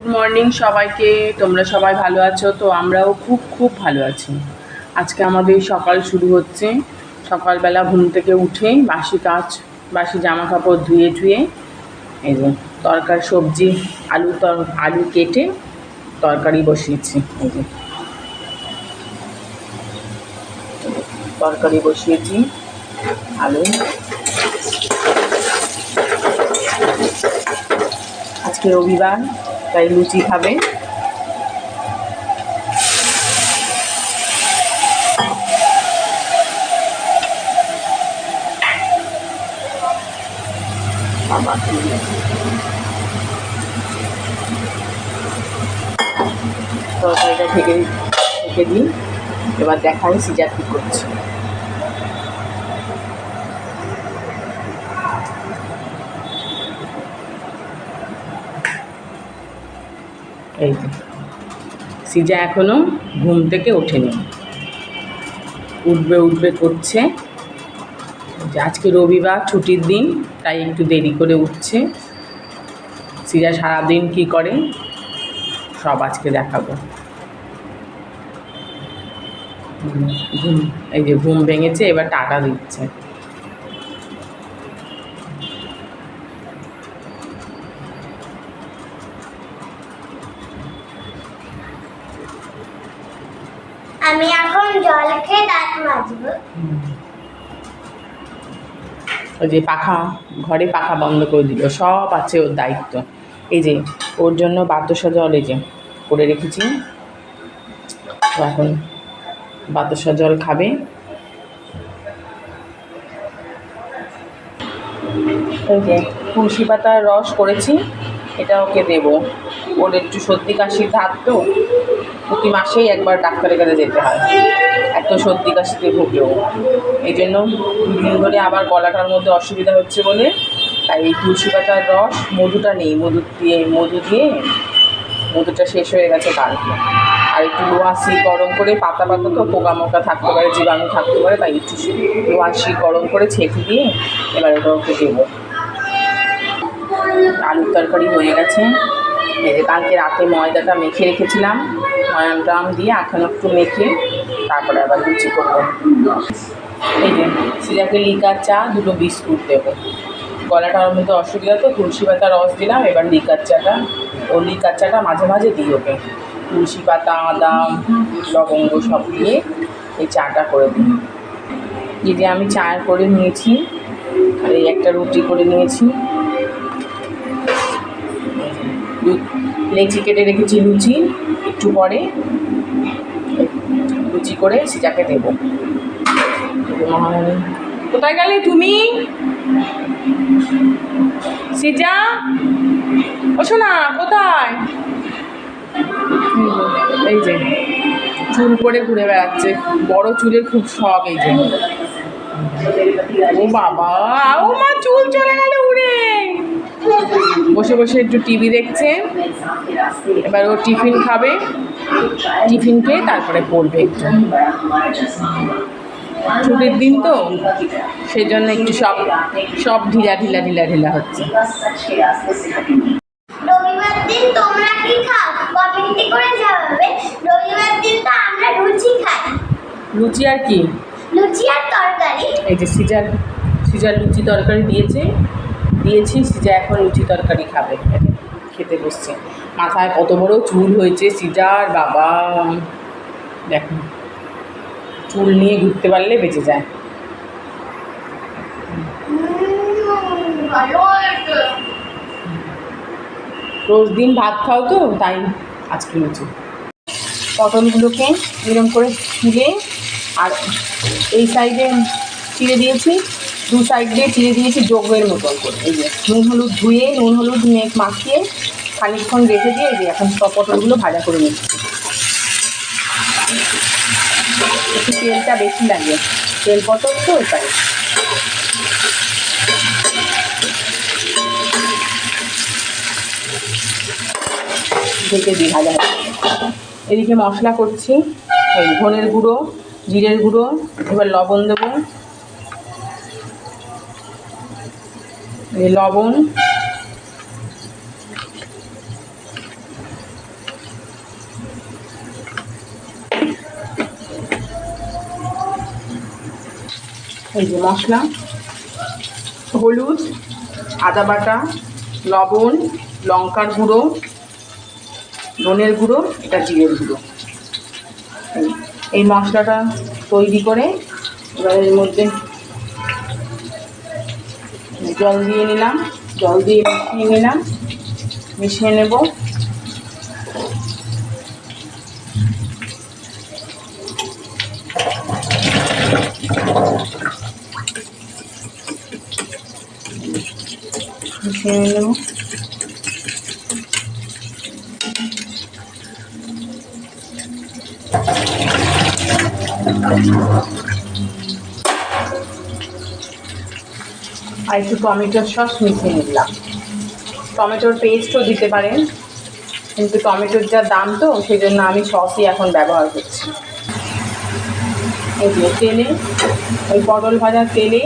Good morning সবাইকে, তোমরা সবাই ভালো আছো? তো আমরাও খুব খুব ভালো আছি। আজকে আমাদের সকাল শুরু হচ্ছে। সকালবেলা ঘুম থেকে উঠে বাসি কাজ, বাসি জামা কাপড় ধুয়ে ধুয়ে এই যে তরকারি, সবজি, আলু তর, আলু কেটে তরকারি বসিয়েছি। এই যে তরকারি বসিয়েছি, আলু। আজকে রবিবার তাই লুচি খাবে। তরকারিটা ঢেকে ঢেকে দিই। এবার দেখাই সিজার কী করছে। এই সিজা এখনও ঘুম থেকে ওঠেনি। উঠবে উঠবে করছে। আজকে রবিবার, ছুটির দিন, তাই একটু দেরি করে উঠছে। সিজা সারাদিন কী করে? সব আজকে দেখাবো। ঘুম, এই যে ঘুম ভেঙেছে, এবার টাটা দিচ্ছে। আমি এখন জল খেয়ে দাঁত মাজবো। ওই যে পাখা, ঘরে পাখা বন্ধ করে দিল, সব আছে ওর দায়িত্ব। এই যে, ওর জন্য বাতাসা জল এই যে, করে রেখেছি। এখন বাতাসা জল খাবে। ওই যে, তুলসী পাতার রস করেছি, এটা ওকে দেব। ওর একটু সর্দি কাশি ধাত তো প্রতি মাসেই একবার ডাক্তারের কাছে যেতে হয়। এত সর্দি কাশিতে ভুগেও এই জন্য দুদিন ধরে আবার গলাটার মধ্যে অসুবিধা হচ্ছে বলে তাই এই তুলসী পাতার রস, মধুটা নেই। মধু দিয়ে মধু দিয়ে মধুটা শেষ হয়ে গেছে কালকে আর একটু লোহাসি গরম করে পাতা পাতা তো পোকা মোকা থাকতে পারে, জীবাণু থাকতে পারে, তাই একটু লোহাসি গরম করে ছেঁকে দিয়ে এবার ওটা ওকে দেবো। আলুর তরকারি হয়ে গেছে। এই যে কালকে রাতে ময়দাটা মেখে রেখেছিলাম ময়ামটা দিয়ে এখন একটু মেখে তারপরে আবার লুচি করব। এই যে সিজাকে লিকার চা, দুটো বিস্কুট দেবো। গলাটা ওর মধ্যে অসুবিধা তো, তুলসী পাতা রস দিলাম, এবার লিকার চাটা। ও লিকার চাটা মাঝে মাঝে দিই ওকে। তুলসী পাতা আদা লবঙ্গ সব দিয়ে এই চাটা করে দিই। এই যে আমি চা করে নিয়েছি, আর এই একটা রুটি করে নিয়েছি। লেচি কেটে রেখেছি লুচি, একটু পরে লুচি করে সিজাকে দেবো। কোথায় গেলে তুমি? সিজা? ওঠো না কোথায়? এই যে, চুল করে ঘুরে বেড়াচ্ছে। বড় চুলের খুব শখ এই যে। ও বাবা, ও মা, চুল চলে গেল উড়ে। বসে বসে একটু টিভি দেখছে। এবার ও টিফিন খাবে টিফিন খেয়ে তারপরে পড়বে একটু। ছুটির দিন তো সেই জন্য একটু সব সব ঢিলা ঢিলা ঢিলা ঢিলা হচ্ছে। রবিবার দিন তোমরা কি খাও? কমিউনিটি করে যাবে? রবিবার দিন তো আমরা লুচি খাই। লুচি আর কি? লুচি আর তরকারি। এই যে সিজার সিজার লুচি তরকারি দিয়েছে। দিয়েছি সিজা এখন লুচি তরকারি খাবে। খেতে বসছে। মাথায় কত বড় চুল হয়েছে সিজার, বাবা। দেখো, চুল নিয়ে ঘুরতে পারলে বেঁচে যায়। রোজ দিন ভাত খাও তো, তাই আজকে লুচি। পটলগুলোকে এরকম করে চিড়ে আর এই সাইডে চিড়ে দিয়েছি। দু সাইড দিয়ে চিড়ে দিয়েছি, যোগের মতন করে। নুন হলুদ ধুয়ে, নুন হলুদ মেঘ মাখিয়ে খানিকক্ষণ রেখে দিয়ে যে এখন সব পটলগুলো ভাজা করে নিচ্ছি। একটু তেলটা বেশি লাগে। তেল পটল তো তাই। ঢেকে দিই ভাজা এদিকে মশলা করছি ওই ধনের গুঁড়ো, জিরের গুঁড়ো, এবার লবণ দেবো। লবণ। এই যে মশলা, হলুদ, আদা বাটা, লবণ, লঙ্কার গুঁড়ো, ধনের গুঁড়ো, এটা জিরের গুঁড়ো। এই মশলাটা তৈরি করে এবার এর মধ্যে জল দিয়ে নিলাম। জল দিয়ে মিশিয়ে নিলাম। মিশিয়ে নেব। মিশিয়ে নেব। আর একটু টমেটোর সস মিশিয়ে নিলাম। টমেটোর পেস্টও দিতে পারেন, কিন্তু টমেটোর যা দাম তো সেই জন্য আমি সসই এখন ব্যবহার করছি। এই যে তেলে, ওই পটল ভাজার তেলে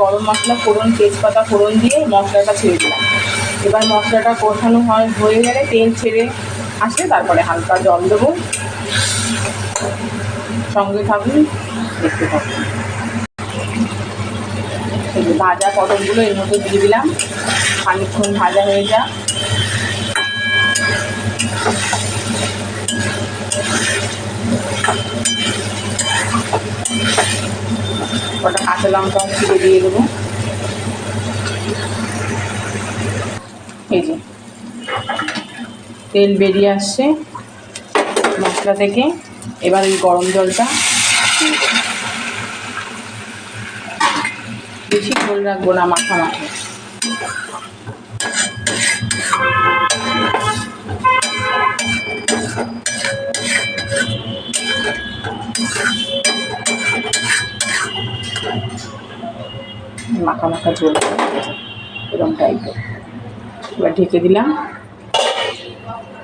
গরম মশলা, ফোড়ন, তেজপাতা, ফোড়ন দিয়ে মশলাটা ছেড়ে দিলাম। এবার মশলাটা কষানো হয়, হয়ে গেলে তেল ছেড়ে আসলে তারপরে হালকা জল দেবো। সঙ্গে থাকুন, দেখতে থাকুন। ভাজা পটলগুলো এর মধ্যে দিয়ে দিলাম। খানিকক্ষণ ভাজা হয়ে যা কটা কাঁচা লঙ্কা ছিঁড়ে দিয়ে দেবো। এই যে। তেল বেরিয়ে আসছে মশলা থেকে। এবার এই গরম জলটা দিয়ে দেবো। বেশি ঝোল রাখব না মাখা মাখা মাখা মাখা ঝোল এরকম টাইপের এবার ঢেকে দিলাম।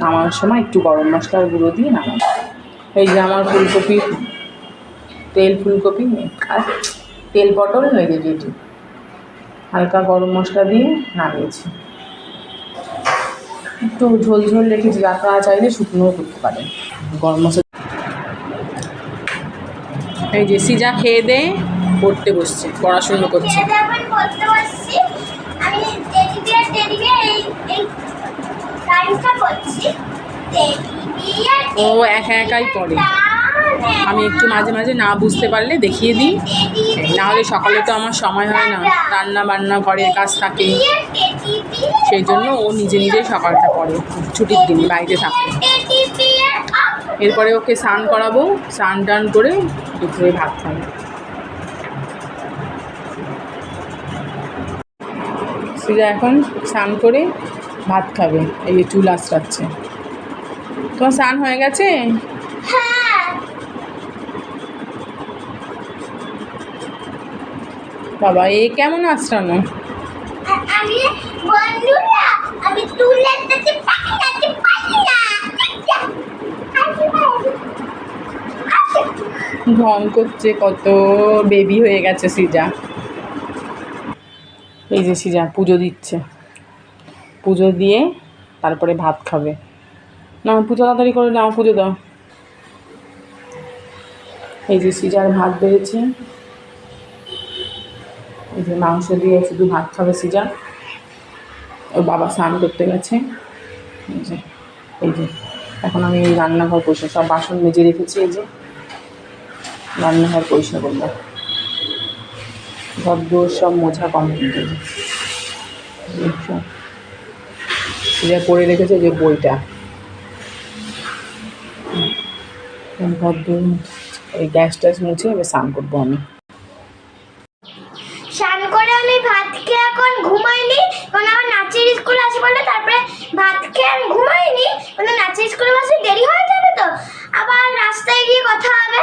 নামানোর সময় একটু গরম মশলার গুঁড়ো দিয়ে নামানো এই যে আমার ফুলকপি, তেল ফুলকপি, আর তেল পটল হয়ে গেছে এটি হালকা গরম মশলা দিয়ে নামিয়েছি। একটু ঝোল ঝোল রেখেছি আপনারা চাইলে শুকনোও করতে পারেন। গরম মশলা এই যে সিজা খেয়ে দে পড়তে বসছে পড়াশুনো করছে। ও একা একাই পড়ে। আমি একটু মাঝে মাঝে না বুঝতে পারলে দেখিয়ে দিই। না হলে সকালে তো আমার সময় হয় না। রান্না বান্না, ঘরের কাজ থাকে। সেই জন্য ও নিজে নিজে সকালটা পড়ে ছুটির দিন বাড়িতে থাকে। এরপরে ওকে স্নান করাবো। স্নান টান করে দুপুরে ভাত খাব। সিজা এখন স্নান করে ভাত খাবে। এই চুল আঁচড়াচ্ছে। তোমার স্নান হয়ে গেছে? হ্যাঁ। বাবা এ কেমন আশ্রানো আমি বন্ধুরা আমি তুলে দিতে পারি না পারি না ঢং করছে কত বেবি হয়ে গেছে সিজা। এই যে সিজা পুজো দিচ্ছে। পুজো দিয়ে তারপরে ভাত খাবে। না পুজো তাড়াতাড়ি করে নাও পুজো দাও। এই যে সিজার ভাত বেড়েছে। এই যে মাংস দিয়ে শুধু ভাত খাবে সিজা। ওর বাবা স্নান করতে গেছে। এই যে এই যে, এখন আমি রান্নাঘর পরিষ্কার, সব বাসন মেজে রেখেছি, এই যে। রান্নাঘর পরিষ্কার করব। ঘর দোর সব মোছা হয়েছে যা পড়ে রেখেছে যে বইটা। ঘর দোর এই গ্যাস ট্যাস মুছে এবার স্নান করব আমি স্নান করে আমি ভাত খেয়ে এখন ঘুমাইনি কারণ আমার নাচের স্কুল আছে বলে তারপরে ভাত খেয়ে আমি ঘুমাইনি মানে নাচের স্কুলে বসে দেরি হয়ে যাবে তো? আবার রাস্তায় গিয়ে কথা হবে।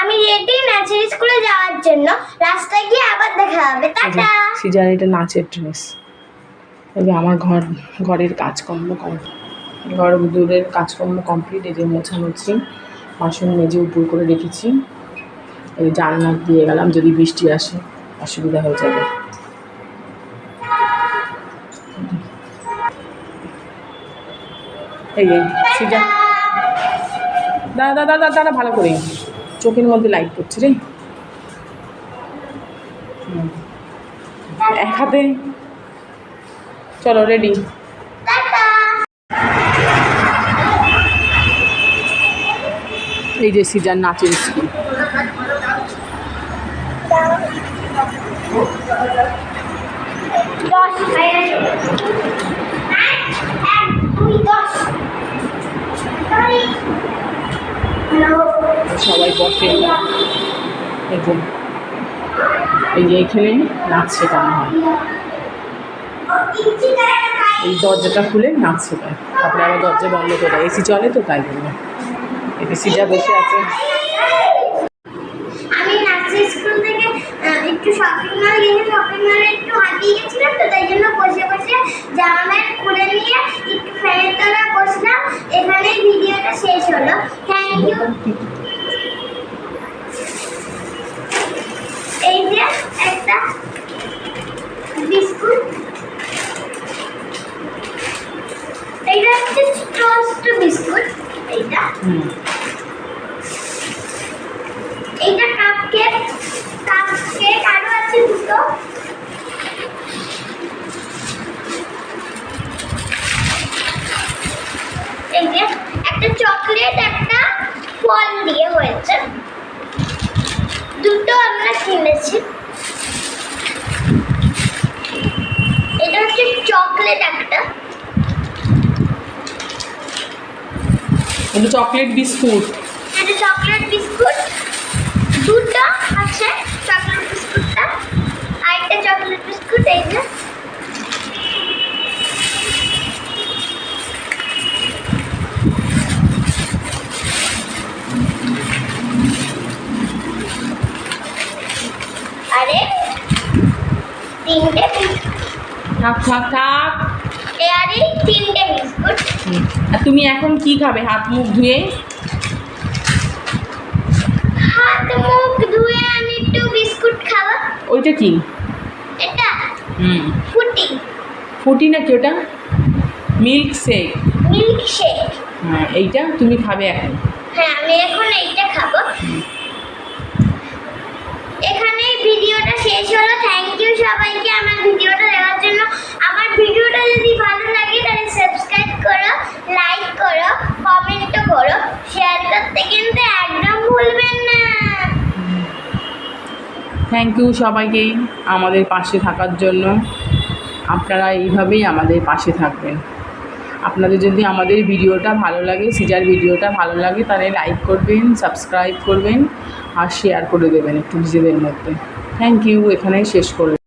আমি রেডি নাচের স্কুলে যাওয়ার জন্য। রাস্তায় গিয়ে আবার দেখা হবে। টাটা। সিজার এটা নাচের ড্রেস। যে আমার ঘর ঘরের কাজকর্ম কমপ্লিট ঘর দূরের কাজকর্ম কমপ্লিট এই যে মোছামুছি বাসন মেজে উপর করে রেখেছি। এই জানলা দিয়ে গেলাম যদি বৃষ্টি আসে অসুবিধা হয়ে যাবে। এই সিজা দাদা দাদা দাদা ভালো করে। চোখের মধ্যে লাইট করছে রে। এক হাতে। চলো রেডি এই যে সিজার নাচের স্কুল দশ এক, দুই, দশ। সবাই বসে। যে এই যে এখানে নাচ শেখানো হয়। এই দরজাটা খুলে নাচ শেখায় তারপরে আবার দরজা বন্ধ করে এসি চলে তো তাই জন্য। এসিটা বসে আছে আমি নাচের স্কুল থেকে আহ, একটু শপিং মল গেছি শপিং মলে একটু হাঁটিয়ে গেছিলাম তো, তাই জন্য বসে বসে জামা প্যান্ট খুলে নিয়ে একটু ফ্যানের তলা বসলাম। এখানে ভিডিওটা শেষ হলো। থ্যাংক ইউ এই যে একটা বিস্কুট এইটা হচ্ছে টোস্ট বিস্কুট এইটা হুম এইটা কাপ কেক কাপ কেক আরও আছে দুটো এই যে একটা চকলেট একটা ফল দিয়ে হয়েছে দুটো আমরা কিনেছি। এটা হচ্ছে চকলেট একটা। এটা চকলেট বিস্কুট। এটা চকলেট বিস্কুট। দুটো আছে চকলেট বিস্কুটটা। আর একটা চকলেট বিস্কুট এই যে আরে তিনটে থাক থাক থাক। এ আরে তিনটে বিস্কুট। আর তুমি এখন কি খাবে? হাত মুখ ধুয়ে? হাত মুখ ধুয়ে আমি একটু বিস্কুট খাব। ওইটা কি? এটা হুম। ফুটি। ফুটি নাকি ওটা? Milk shake. Milk shake. হ্যাঁ এইটা তুমি খাবে এখন। হ্যাঁ আমি এখন এইটা খাব এখানে ভিডিওটা শেষ হলো। থ্যাংক ইউ সবাইকে আমার ভিডিওটা দেখার জন্য। আমার ভিডিওটা যদি ভালো লাগে, তাহলে সাবস্ক্রাইব করো লাইক করো কমেন্টও করো। শেয়ার করতে কিন্তু একদম ভুলবেন না। থ্যাংক ইউ সবাইকেই আমাদের পাশে থাকার জন্য। আপনারা এইভাবেই আমাদের পাশে থাকবেন। আপনাদের যদি আমাদের ভিডিওটা ভালো লাগে, সিজার ভিডিওটা ভালো লাগে, তাহলে লাইক করবেন সাবস্ক্রাইব করবেন আর শেয়ার করে দেবেন একটু নিজেদের মধ্যে। থ্যাংক ইউ এখানেই শেষ করলাম।